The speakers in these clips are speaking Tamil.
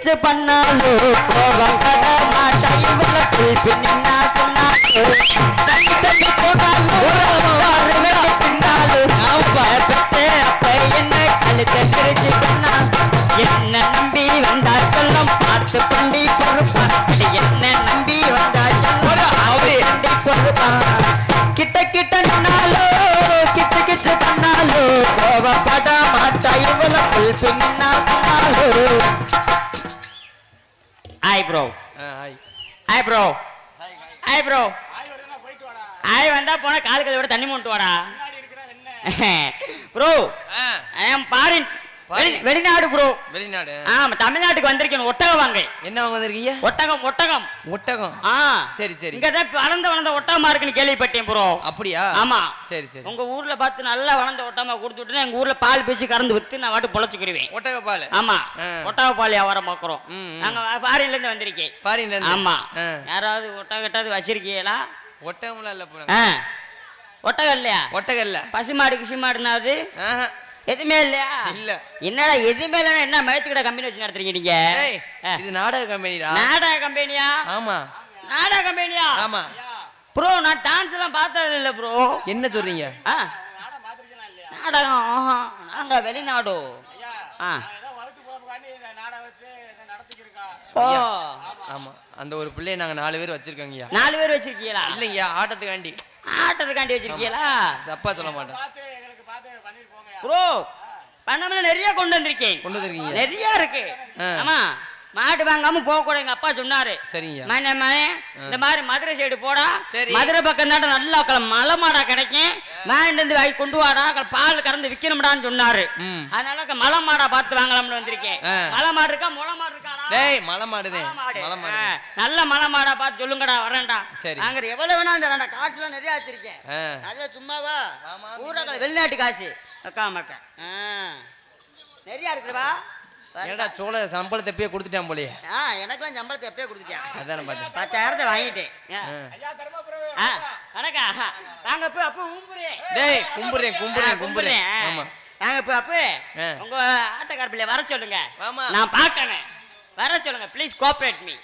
Kichu hi bro hi bro hi வந்தா போனா கால் கதை தண்ணி மூட்டு வாடா. Bro I am foreign? வெளிநாடு ப்ரோ வெளிநாடு. ஆமா தமிழ்நாட்டுக்கு வந்திருக்கேன் ஒட்டகம் வாங்க. என்ன வாங்க வந்திருக்கீங்க? ஒட்டகம் ஒட்டகம். ஒட்டகம். ஆ. சரி சரி. இங்க தான் வளர்ந்த வளர்ந்த ஒட்டகமா இருக்குன்னு கேள்விப்பட்டேன் ப்ரோ அப்படியா? ஆமா. சரி சரி. உங்க ஊர்ல பார்த்து நல்லா வளர்ந்த ஒட்டகமா கொடுத்து விட்டு எங்க ஊர்ல பால் பேச்சு கறந்து வித்து நான் வாட்டு பொழைச்சுக்கிருவேன். ஒட்டக பால். ஆமா. ஒட்டக பால் வியாபாரம் பார்க்குறோம். நாங்க ஃபாரின்ல இருந்து வந்திருக்கேன். ஃபாரின்ல இருந்து ஆமா. யாராவது ஒட்டகம் கிட்டாவது வச்சிருக்கீங்களா? ஒட்டகம்லாம் இல்ல ஆ. ஒட்டகம் இல்லையா? ஒட்டகம் இல்ல. பசுமாடு கிசுமாடுனாவது. எதுவுமே இல்லையா இல்ல. என்னடா எதுவுமே இல்லைன்னா என்ன மயத்துக்கிட்ட கம்பெனி வச்சு நடத்துறீங்க நீங்க. இது நாடக கம்பெனிடா நாடக கம்பெனியா ஆமா. நாடக கம்பெனியா ஆமா. ப்ரோ நான் டான்ஸ் எல்லாம் பார்த்தது இல்ல ப்ரோ என்ன சொல்றீங்க? நாடகம். நாங்க வெளிநாடு. ஆ. ஓ. ஆமா. அந்த ஒரு பிள்ளைய நாங்க நாலு பேர் வச்சிருக்கோங்கய்யா நாலு பேர் வச்சிருக்கீங்களா? இல்லைங்கய்யா ஆட்டத்துக்காண்டி. ஆட்டத்துக்காண்டி வச்சிருக்கீங்களா? தப்பா சொல்ல மாட்டேன். ப்ரோ பணமெல்லாம் நிறைய கொண்டு வந்திருக்கேன். கொண்டு வந்திருக்கீங்க. நிறைய இருக்கு. ஆமா. மாட்டு வாங்காம போக கூட எங்க அப்பா சொன்னாரு. மகனே, இந்த மாதிரி மதுரை சைடு போடா. சரி. மதுரை பக்கம் தான் நல்லா மலை மாடா கிடைக்கும். வாங்கிட்டு வந்து வாங்கி கொண்டு வாடா பால் கறந்து விக்கணும்டான்னு சொன்னாரு. அதனால மலை மாடா பார்த்து வாங்கலாம்னு வந்திருக்கேன். மலை மாடு இருக்கா? முளை மாடு இருக்காடா டேய் மலை மாடுதே. மலை மாடு. நல்ல மலை மாடா பார்த்து சொல்லுங்கடா வரேன்டா. சரி. நாங்க எவ்வளவு வேணாலும் தரேன்டா. காசுலாம் நிறைய வச்சிருக்கேன். அது சும்மாவா? ஆமா, ஊரா வெளிநாட்டு காசு. அக்கா மக்கா ஆ. நிறைய இருக்குடா. ஏடா சோழ சம்பளத்தை எப்பயே கொடுத்துட்டான் போலயே. ஆ எனக்கெல்லாம் சம்பளத்தை எப்பயே கொடுத்துட்டேன். அதானே பார்த்தேன் பத்தாயிரத்தை வாங்கிட்டேன். வணக்கா. நாங்க இப்போ அப்போ ஊம்புறேன் டேய் கும்புறேன் கும்புறேன் கும்புறேன் ஆமா. நாங்க இப்போ அப்போ. உங்க ஆட்டக்கார பிள்ளை வர சொல்லுங்க. ஆமா. நான் பார்க்கணும் வர சொல்லுங்க. ப்ளீஸ் கோஆப்ரேட் மீ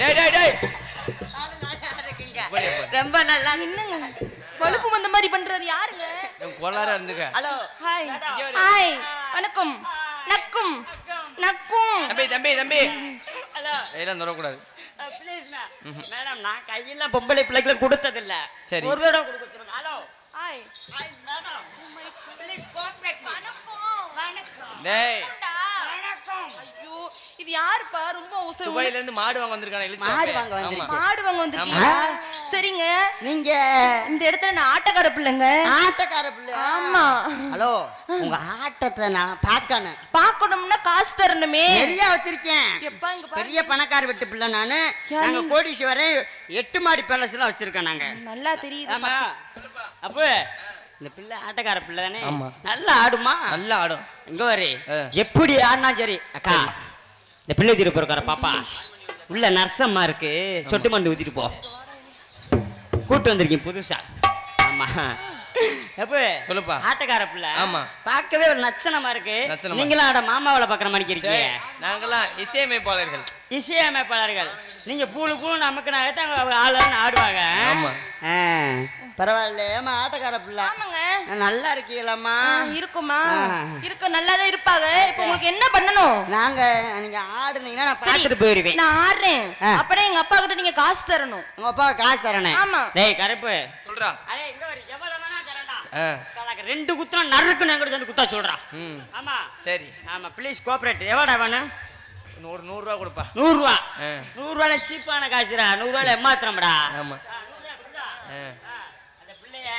டேய் டேய் டேய். போடி, போடி. ரொம்ப நல்லா என்னங்க? வலுப்பு வந்த மாதிரி பண்றாரு யாருங்க? கோளாரா இருந்துக்க. ஹலோ. ஹாய் ஹாய் வணக்கம். நக்கும். நக்கும். தம்பி தம்பி தம்பி. ஹலோ. இதெல்லாம் தொடக்கூடாது ப்ளீஸ் மேடம் நான் கையெல்லாம் பொம்பளை பிள்ளைகளை கொடுத்ததில்ல. சரி. ஒரு தடவை கொடுக்க சொல்லுங்க. Hello. Hi hi madam please cooperate me வணக்கம். டேய். வணக்கம். ஐயோ இது யாருப்பா? ரொம்ப உசு துபாயில இருந்து மாடு வாங்க வந்திருக்கானே மாடு வாங்க. வாங்க வந்திருக்கு. மாடு வாங்க வந்திருக்கீங்களா? சரிங்க. நீங்க. இந்த இடத்துல நான் ஆட்டக்கார பிள்ளைங்க. ஆட்டக்கார பிள்ளை. ஆமா. ஹலோ உங்க ஆட்டத்தை நான் பார்க்கணும். பார்க்கணும்னா காசு தரணுமே. நிறைய வச்சிருக்கேன். பெரிய பணக்கார வீட்டு பிள்ளை நானு. நாங்க? கோடீஸ்வரன் எட்டு மாடி பேலஸ் எல்லாம் வச்சிருக்கோம் நாங்க. நல்லா தெரியுது. ஆமா. அப்போ இந்த பிள்ளை ஆட்டக்கார பிள்ளை தானே. நல்லா ஆடுமா? நல்லா ஆடும். இங்க வரு. எப்படி ஆடினா சரி. அக்கா இந்த பிள்ளை தீர்ப்பு இருக்கார பாப்பா. உள்ள நர்சம்மா இருக்கு. சொட்டு மருந்து ஊத்திட்டு போ. கூட்டு வந்திருக்கேன் புதுசா. ஆமா. எப்ப சொல்லுப்பா. ஆட்டக்கார பிள்ளை. ஆமா. பார்க்கவே ஒரு நச்சனமா இருக்கு. நீங்களும் ஆட மாமாவில பாக்குற மாதிரி இருக்கீங்க நாங்கெல்லாம் இசையமைப்பாளர்கள். இசையமைப்பாளர்கள். நீங்க பூலு பூலு நமக்கு நான் ஆளுன்னு ஆடுவாங்க. ஆமா. ஆ, பரவாயில்ல ஏமா ஆட்டக்கார பிள்ளை. ஆமாங்க. நல்லா இருக்கீங்களாம்மா இருக்குமா. இருக்க நல்லாதான் இருப்பாங்க. இப்போ உங்களுக்கு என்ன பண்ணணும்? நாங்க நீங்க ஆடுனீங்கன்னா நான் பார்த்துட்டு போயிருவேன். நான் ஆடுறேன். ஆ. அப்புறம் எங்க அப்பா கிட்ட நீங்க காசு தரணும். உங்க அப்பா காசு தரனே. ஆமா. டேய் கருப்பு. சொல்றா. அடே இங்க வரு எவ்வளவு வேணா எனக்கு ரெண்டு குத்தம் நறுக்குன்னு என்கிட்ட சேர்ந்து குத்தா சொல்றா. ஆமா. சரி. ஆமா ப்ளீஸ் கோஆபரேட் எவ்வளோடா வேணும்? நூறு ரூபா கொடுப்பா. நூறுரூவா. நூறுரூவால சீப்பான காசுடா நூறுரூவால ஏமாத்திரம்டா ஆமா. ஆ அந்த பிள்ளைய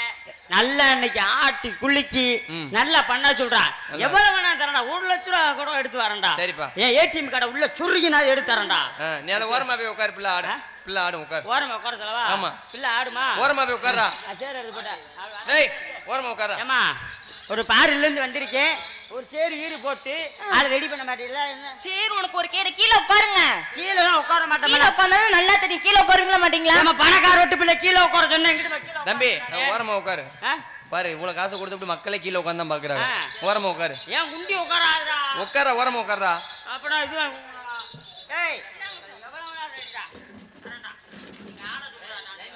நல்லா இன்னைக்கு ஆட்டி குலுக்கி ம். நல்லா பண்ண சொல்றா. எவ்வளவு வேணா தரேன்டா. ஒரு லட்ச ரூபா கூட எடுத்து வரேன்டா. சரிப்பா. ஏன் ஏடிஎம் கார்டை உள்ள சுருகி நான் எடுத்து தரேன்டா. நீ அந்த ஓரமா போய் உட்காரு பிள்ளை ஆடு? பிள்ளை ஆடும் உட்காரு. ஓரமா உட்கார சொல்லவா? ஆமா. பிள்ளை ஆடுமா? ஓரமா போய் உட்கார்றா. ஆ, சரி போட்டா. டேய் ஓரமா உட்கார்றா. ஏமா ஒரு பாரில இருந்து வந்திருக்கேன் ஒரு சேரு ஈரு போட்டு அதை ரெடி பண்ண மாட்டீங்களா? என்ன? சரி உனக்கு ஒரு கேடு. கீழே உட்காருங்க. கீழே உட்கார கீழே மாட்டேன் உட்கார்ந்தா நல்லா தெரியும். கீழே உட்காருங்களா மாட்டீங்களா? நம்ம பணக்கார விட்டு பிள்ளை கீழே உட்கார சொன்னேன் உட்கார தம்பி ஓரமா உட்காரு. ஆ? பாரு இவ்வளவு காசு கொடுத்து இப்படி மக்களே கீழே உட்காந்து தான் பாக்குறாங்க. ஓரமா உட்காரு. ஏன் குண்டி உட்காராதுடா? உட்கார ஓரமா உட்கார்றா அப்புறம் இது ஏய் எவ்வளவு நேரம் ஆயிடுச்சா? வரேன்டா. நானும் சொல்றேன் நானே.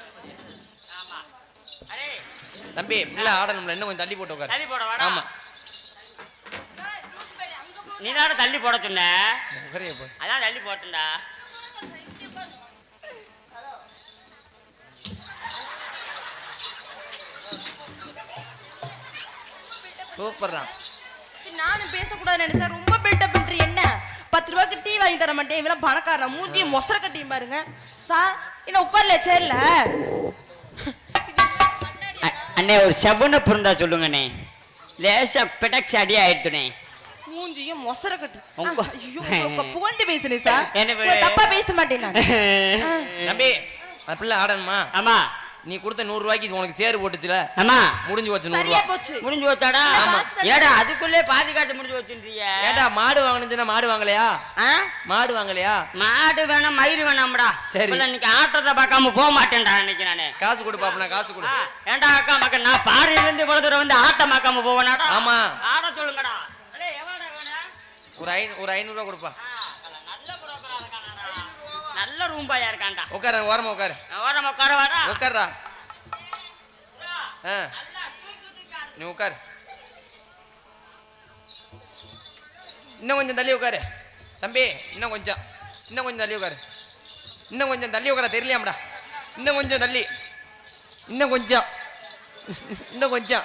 ஆமா. அடே, தம்பி இல்ல ஆடணும்ல இன்னும் கொஞ்சம் தள்ளி போட்டு உட்காரு. தள்ளி போட வாடா. ஆமா. நீ தானே தள்ளி போட சொன்ன? அதான் தள்ளி போட்டுண்டா சூப்பர்ரா. சரி, நானும் பேசக்கூடாதுன்னு நினைச்சா ரொம்ப பில்டப் பண்றீ என்ன? பத்து ரூபாய்க்கு டீ வாங்கி தர மாட்டேன். இவெல்லாம் பணக்காரன் மூஞ்சி மொசர கட்டியும் பாருங்க. சார் என்ன உட்கார்ல சேர்ல அண்ணே ஒரு செவனப்பு இருந்தா சொல்லுங்கண்ணே. லேசா பிடக்ஸ் அடி ஆயிடுத்துனே மூஞ்சியும் மொசர கட்டு. உங்க- புகழ்ந்து பேசுனேன் சார். தப்பா பேச மாட்டேன் தம்பி அந்த பிள்ளை ஆடணுமா? ஆமா. நீ கொடுத்த நூறு ரூபாய்க்கு உனக்கு சேரு போட்டுச்சுல. ஆமா முடிஞ்சு போச்சு நூறு சரியா ரூபா. போச்சு. முடிஞ்சு வச்சாடா ஆமா. ஏடா அதுக்குள்ளே பாதி காசு முடிஞ்சு வச்சுன்றிய ஏண்டா மாடு வாங்கணும்னு சொன்னா மாடு வாங்கலையா? மாடு வாங்கலையா? மாடு வேணாம் மயிறு வேணாம்டா. சரி. இன்னைக்கு ஆட்டத்தை பார்க்காம போக மாட்டேன்டா இன்னைக்கு நானு. காசு கொடு பாப்பனா காசு கொடு ஏன்டா அக்கா மக்கள் நான் பாரியில இருந்து இவ்வளவு தூரம் வந்து ஆட்டம் பார்க்காம போவேனாடா? ஆமா. ஆட சொல்லுங்கடா? ஒரு ஐநூ ஒரு ஐநூறு ரூபா கொடுப்பா. நல்ல ரூம்பாயா இருக்கான்டா. உட்காரு ஓரமா உட்காரு. ஓரம் உட்கார வாடா. உட்கார்றா ஆ. நீ உட்காரு. இன்னும் கொஞ்சம் தள்ளி உட்காரு. தம்பி இன்னும் கொஞ்சம். இன்னும் கொஞ்சம் தள்ளி உட்காரு. இன்னும் கொஞ்சம் தள்ளி உட்கார தெரியலையாம்டா. இன்னும் கொஞ்சம் தள்ளி. இன்னும் கொஞ்சம். இன்னும் கொஞ்சம்.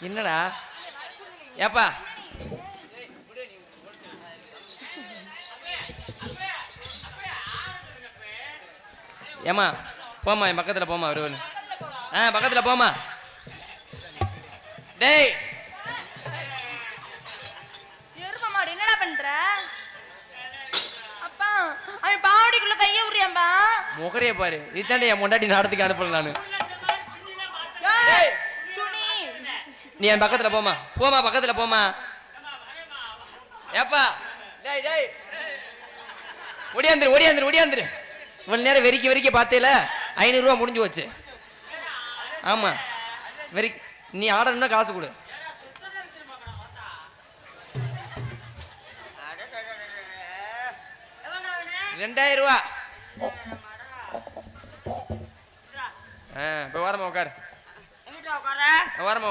என்னடா? ஏப்பா. ஏமா போம்மா என் பக்கத்துல போமா ஒரு ஆ பக்கத்துல போமா டேய். என்னடா பண்ற? அப்பா அவன் பாவடிக்குள்ள கைய உரியாம்பா முகரைய பாரு. இதுதாண்டி என் முண்டாட்டி நாடத்துக்கு அனுப்பல நானு. ஏய், துணி. நீ என் பக்கத்துல போமா போமா பக்கத்துல போமா ஏப்பா. டேய் டேய். ஒடியாந்துரு ஒடியாந்துரு ஒடியாந்துரு இவ்வளவு நேரம் வெறிக்க வெறிக்க பார்த்தேல ஐநூறுரூவா முடிஞ்சு போச்சு. ஆமா. வெறி நீ ஆடணும்னா காசு கொடு. ரெண்டாயிரம் ரூபா ஆ இப்போ ஓரமா உட்காரு எங்கிட்ட உட்கார ஓரமா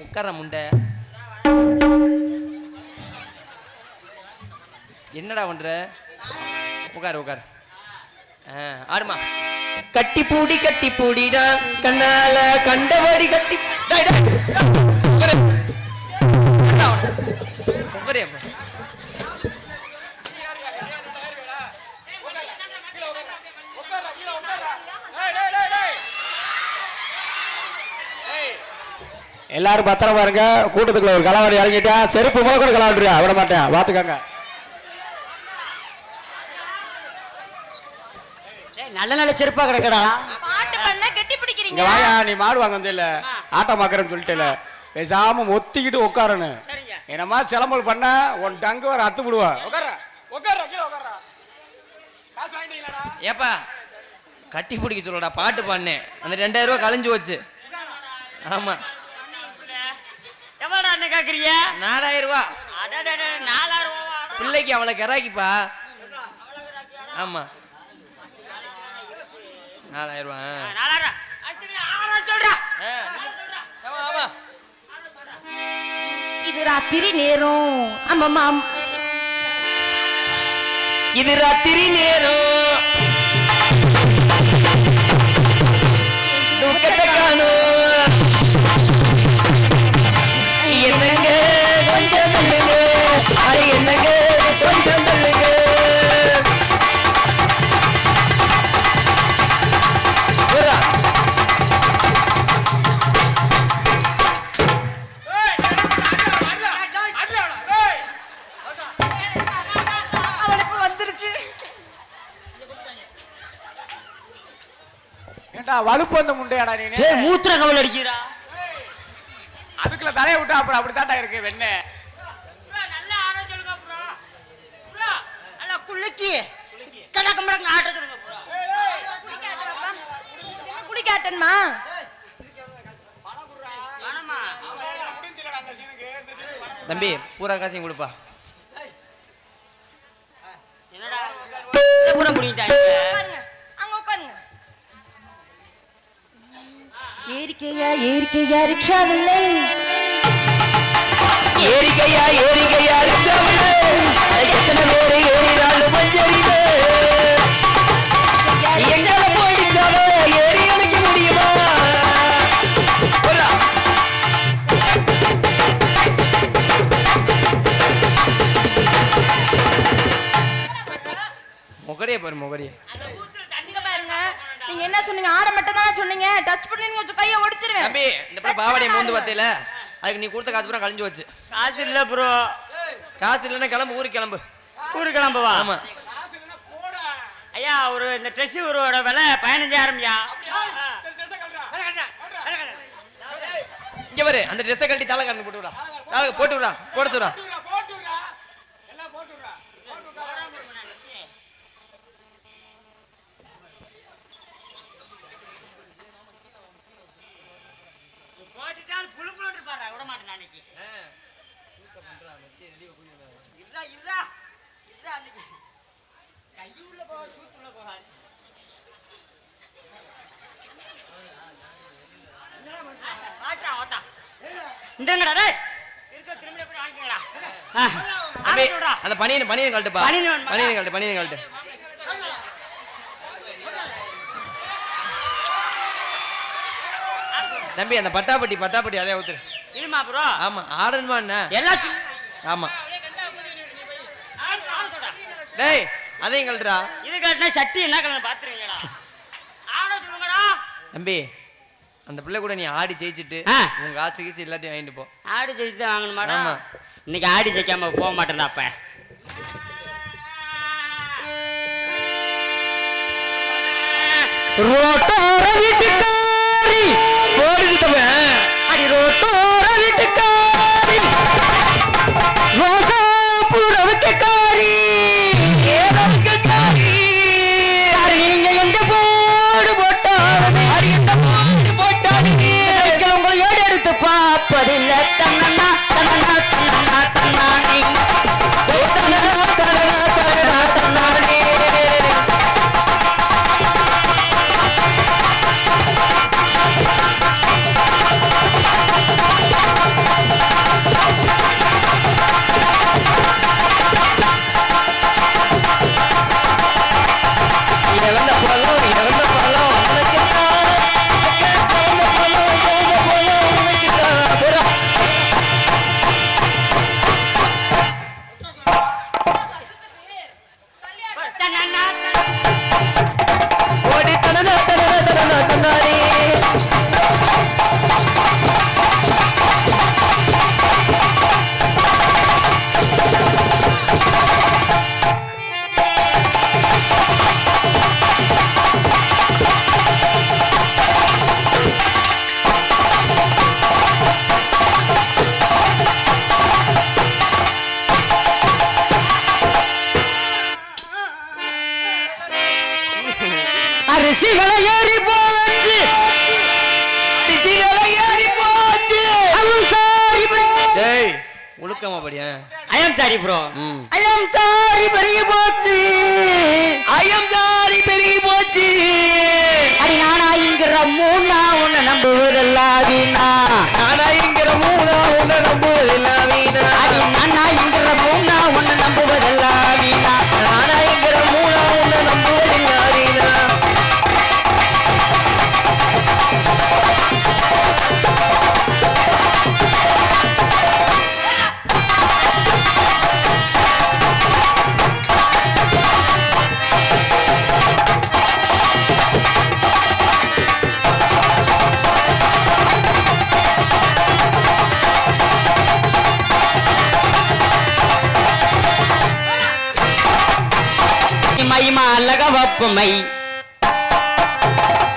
உட்கார முண்ட. முண்டை என்னடா பண்ற? உட்காரு உட்காரு. ஆடுமா. கட்டி பூடி கட்டி பூடிடா கண்ணால கண்டபடி கட்டி எல்லாரும் பத்திரமா இருங்க கூட்டத்துக்குள்ள ஒரு கலவாரி இறங்கிட்டா செருப்பு போக கூட கலவாண்டுறியா விட மாட்டேன். பாத்துக்கோங்க. டேய், நல்ல நல்ல செருப்பா கிடக்கடா. பாட்டு பண்ண கெட்டி இங்க பிடிக்கிறீங்க வாயா நீ மாடு வாங்க வந்து இல்ல ஆட்டம் பாக்குறேன்னு சொல்லிட்டேல பேசாம ஒத்திக்கிட்டு உட்காரணும் என்னமா சிலம்பல் பண்ண உன் டங்கு வர அத்து விடுவா. உட்கார உட்கார கீழே உட்கார காசு வாங்கிட்டீங்களாடா? ஏப்பா கட்டி பிடிக்க சொல்லடா. பாட்டு பாடினேன். அந்த ரெண்டாயிரம் ரூபாய் கழிஞ்சு வச்சு ஆமா. கேக்குறீங்க? நாலாயிரம் ரூபா. நாலாயிரம்? பிள்ளைக்கு அவளை கிராக்கிப்பா. ஆமா. நாலாயிரம் ரூபா நாலாயிரம் இது ராத்திரி நேரம். ஆமாமா இது ராத்திரி நேரம். கொஞ்சம் தள்ளுங்க வலுப்பு வந்த முண்டையாடா நீ மூத்திர கவல் அடிக்கிறா. அதுக்குள்ள தலையை விட்டா அப்புறம் அப்படித்தான்டா இருக்கு வெண்ணெய் குலுக்கி. கடக்க முடக்க ஆட்ட சொல்லுங்க சீனுக்கு. பணம் தம்பி பூரா காசையும் கொடுப்பா. என்னடா? பூரா முடிஞ்சிட்டாங்க அங்க உட்காருங்க. ஏரிக்கையா ஏரிக்கையா ரிக்ஷாவில்லை. ஏரிக்கையா ஏரிக்கையா ரிக்ஷாவிலே எத்தனை பேரு ஏறினாலும் பஞ்சரிது எங்களை போயிடுச்சாவே ஏறி அணைக்க முடியுமா. முகடியே பாரு பாருங்க. நீங்க என்ன சொன்னீங்க? ஆட மட்டும் தானே சொன்னீங்க. டச் பண்ணி கையை ஒடிச்சிருவேன். தம்பி இந்த பாவாடைய மூந்து பார்த்தேல? அதுக்கு நீ கொடுத்த காசு பூரா கழிஞ்சு வச்சு காசு இல்ல ப்ரோ காசு இல்லைன்னா கிளம்பு ஊருக்கு கிளம்பு. ஊருக்கு கிளம்புவா? ஆமா. காசு இல்லைன்னா போடா. ஐயா ஒரு இந்த ட்ரெஸ் ஒருவோட விலை ட்ரெஸ்ஸை கழட்டா இங்க பாரு அந்த ட்ரெஸ்ஸை கழட்டி தலை கண்டு போட்டு விடா தலை போட்டு விடா போட்டு விடா விட மாட்டேன் அன்னைக்கு. அன்னைக்கு போக போகாது இந்தங்கடா இருக்க திரும்ப போய் வாங்கிக்கடா. அந்த பனியன் பனியன் வேணுமா? பனியன் கழட்டு பனியன் கழட்டு. தம்பி அந்த பட்டாப்பட்டி பட்டாப்பட்டி அதே ஊத்துரு இருமா ப்ரோ ஆமா ஆடணுமா என்ன? எல்லாம் சு- ஆமா. டேய் அதையும் கழட்டுறா இது கட்டினா சட்டி என்ன கலந்து பாத்துருங்கடா ஆட சொல்லுங்கடா தம்பி அந்த பிள்ளை கூட நீ ஆடி ஜெயிச்சிட்டு ஆ. உன் காசு கீசு எல்லாத்தையும் வாங்கிட்டு போ. ஆடி ஜெயிச்சு தான் வாங்கணுமாடா. இன்னைக்கு ஆடி ஜெயிக்காம போக மாட்டேன்டா அப்ப. ரோட்டோர வீட்டுக்காரி. போடுது தம்பி ரோட்டோர ஒழுக்கமா படியா ஐயம் சாரி ப்ரோ ம். ஐயம் சாரி பெரிய போச்சு. ஐயம் சாரி பெரிய போச்சு. அடி நானா இங்கிற மூணா உன்னை நம்புவதெல்லாம் வீணா. நானா இங்கிற மூணா உன்னை நம்புவதெல்லாம் வீணா. அடி நானா இங்கிற மூணா உன்னை நம்புவதெல்லாம் மை மாலக வப்புமை.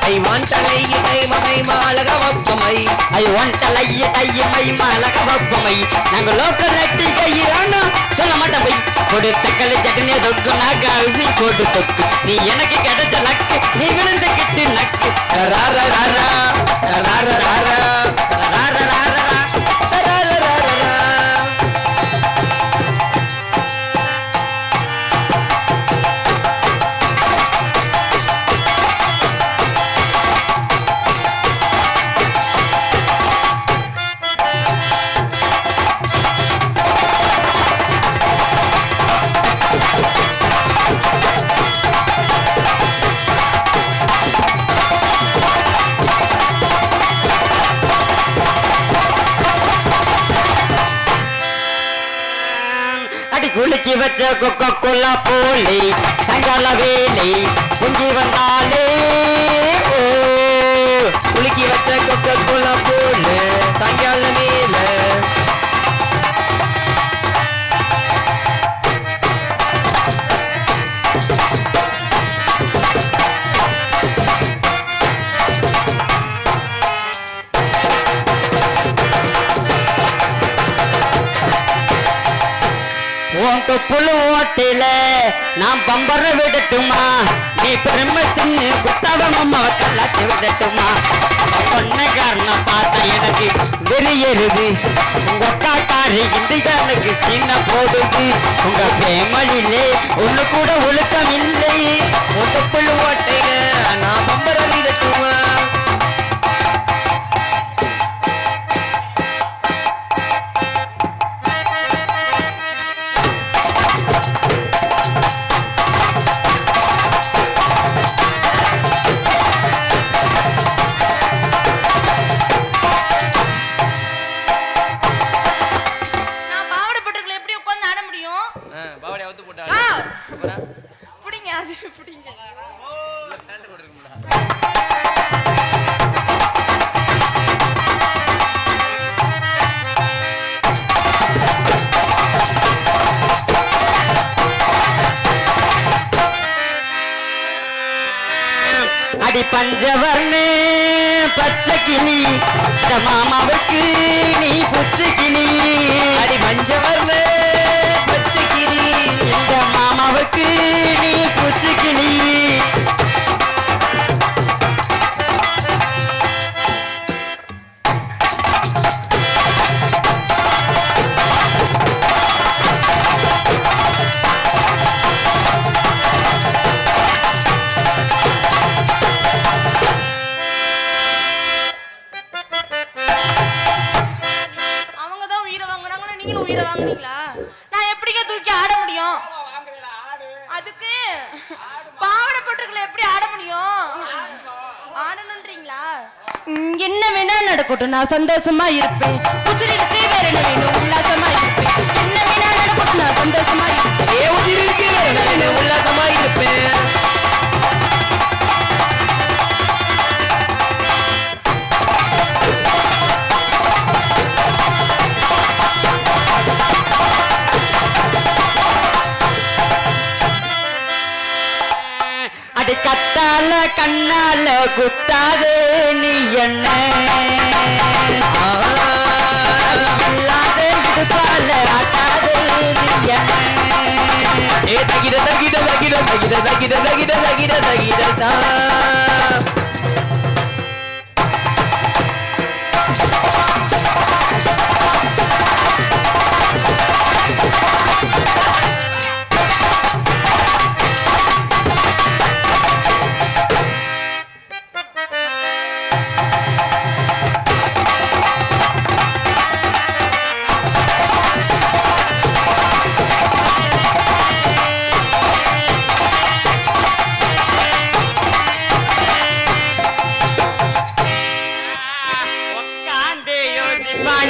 ஐ வாண்டலை இதை மகை மாலக வப்பமை. ஐ ஒன்டலைய கையமை மலக வப்பமை. நாங்க லோக்கல் அட்டி கையிலானா சொல்ல மாட்டேன் போய். கொடுத்த களி சட்னியை தொக்கு நாக்கு அரிசி போட்டு தொக்கு நீ எனக்கு கிடைச்ச லக்கு நீ விழுந்து கிட்டு நக்கு. ரார ராரா ரார ராரா ரார. ரார வச்ச கொக்க கொல்லா போலி சங்கால வேலை குஞ்சி வந்தாலே. ஓ குலுக்கி வச்ச கொக்க கோலா போல. புழு ஓட்டில. நான் பம்பர விடட்டுமா? நீ பெருமை சின்ன குத்தவன் அம்மாவை கல்லாச்சி விடட்டுமா? பொண்ணக்காரனை பார்த்தா எனக்கு வெறியருது உங்க அக்காக்காரி இந்திகானுக்கு சின்ன போடுது. உங்க பேமலிலே ஒண்ணு கூட ஒழுக்கம் இல்லை. ஒன்று புழு ஓட்டில நான் பம்பர விடட்டுமா? பச்சைக்கிளி மாமாவுக்கு நீ புச்சிக்கிளி அடி மஞ்சவர்ல சந்தோஷமா இருப்பேன். உசிரிருக்கு அடி கத்தால கண்ணால குத்தாதே. நீ என்ன? இடுப்பால ஆட்டாதே. நீ என்ன? ஏ தகிட தகிட தகிட தகிட தகிட தகிட தகிட தகிட தா.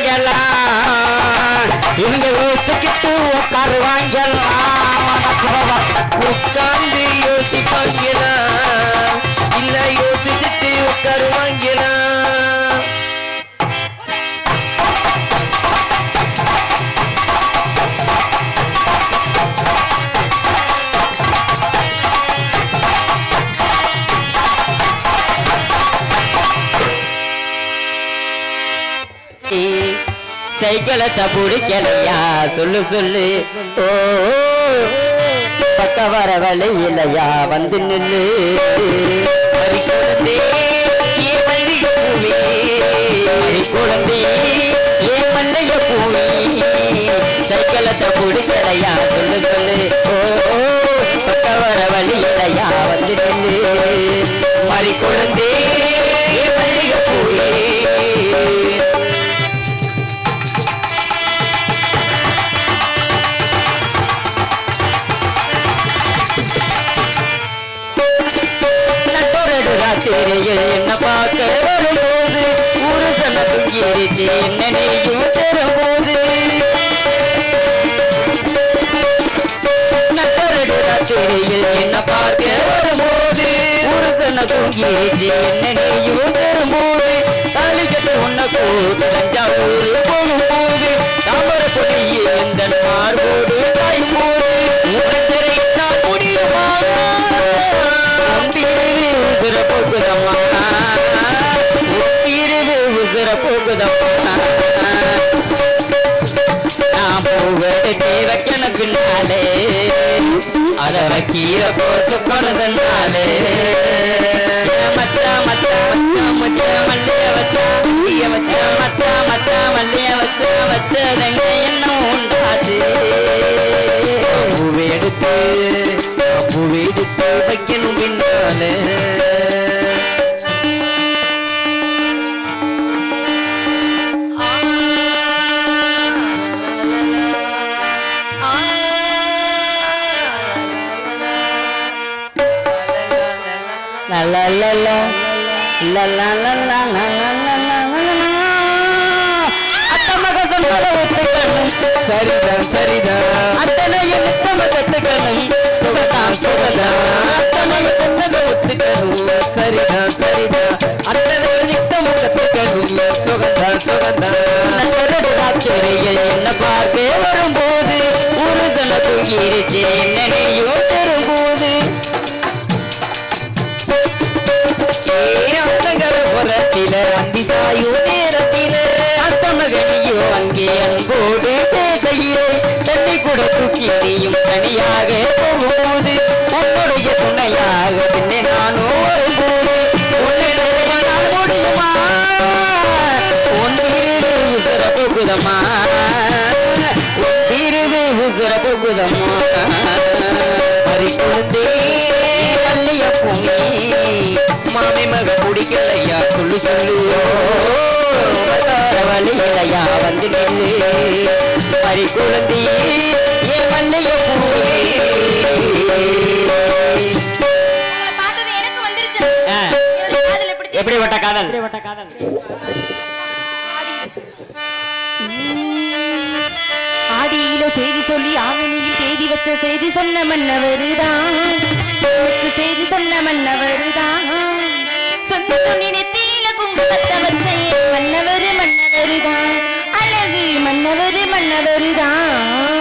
வாங்கலாம் இவங்க வீட்டுக்கிட்டு உட்காரு வாங்கலாம் உட்கார்ந்து யோசிப்பாங்கலாம் இல்ல யோசிச்சுட்டு உட்காரு வாங்கலாம் சைக்கிளத்தை பிடிக்கலையா? சொல்லு சொல்லு. ஓ பக்க வர வழி இல்லையா? வந்து நில்லு. வரி குழந்தே ஏ மல்லிகை பூவே. சைக்கிளத்தை பிடிக்கலையா? சொல்லு சொல்லு. ஓ பக்க வர வழி இல்லையா? வந்து நில்லு. மறி குழந்தை என்ன பார்க்க வரும்போது ஒரு சன துங்கிருச்சு என்ன நீயும் தரும்போது நட்டொரு ராத்திரியில் என்ன பார்க்க வரும்போது ஒரு சனத்தும் துங்கிருச்சு என்ன நீயும் தரும்போது தாலி உன்ன போது தஞ்சாவூர் போகும்போது தாமரை பொடி இந்த மார்போடு பின்னாலே அத கீர போசு கொண்டதுனாலே மச்சா மச்சா மச்சா மச்சா மல்லிய வச்சா. மல்லிய வச்சா மச்சா மச்சா மல்லிய வச்சா. வச்சதெங்க என்ன உண்டாச்சு. பூவை எடுத்து பூவை எடுத்து வைக்கணும் பின்னாலே. சரிதான் சரிதான். அத்தனையும் நித்தம கத்துக்கணும் சுகதான் சுகதான் அத்தமக சொன்னத ஒத்துக்கணும். சரிதான் சரிதான். அத்தனையும் நித்தம கத்துக்கணும் சுகதான் சுகதான் என்ன பார்க்க வரும்போது ஒரு சன தூங்கிருச்சு என்னையோ அத்தங்கர புறத்தில அந்தி சாயும் நேரத்தில அத்தமகனியோ அங்கே அன்போடு பேசையே தன்னை கூட தூக்கி நீயும் தனியாக போகும்போது உன்னுடைய துணையாக பின்னே நானும் வரும்போது உன்னை முடியுமா? உன்னிருவே உசுர போகுதம்மா. உன்னிருவே உசுர போகுதம்மா. பறி குழந்தே பொண்ணே மாமி மக குடிக்கலையா சொல்லு சொல்லியோ வழிகளையா வந்து பறி குழந்தையே என் மண்ணைய எப்படி வட்ட காதல் எப்படி வட்ட காதல் ஆடியில செய்தி சொல்லி ஆவணியில் தேதி வச்ச செய்தி சொன்ன மன்னவருதான். எனக்கு செய்தி சொன்ன மன்னவருதான். சொந்த துணி நெத்தியில குங்குமத்தை வச்ச மன்னவரு மன்னவருதான். அழகு மன்னவரு மன்னவருதான்.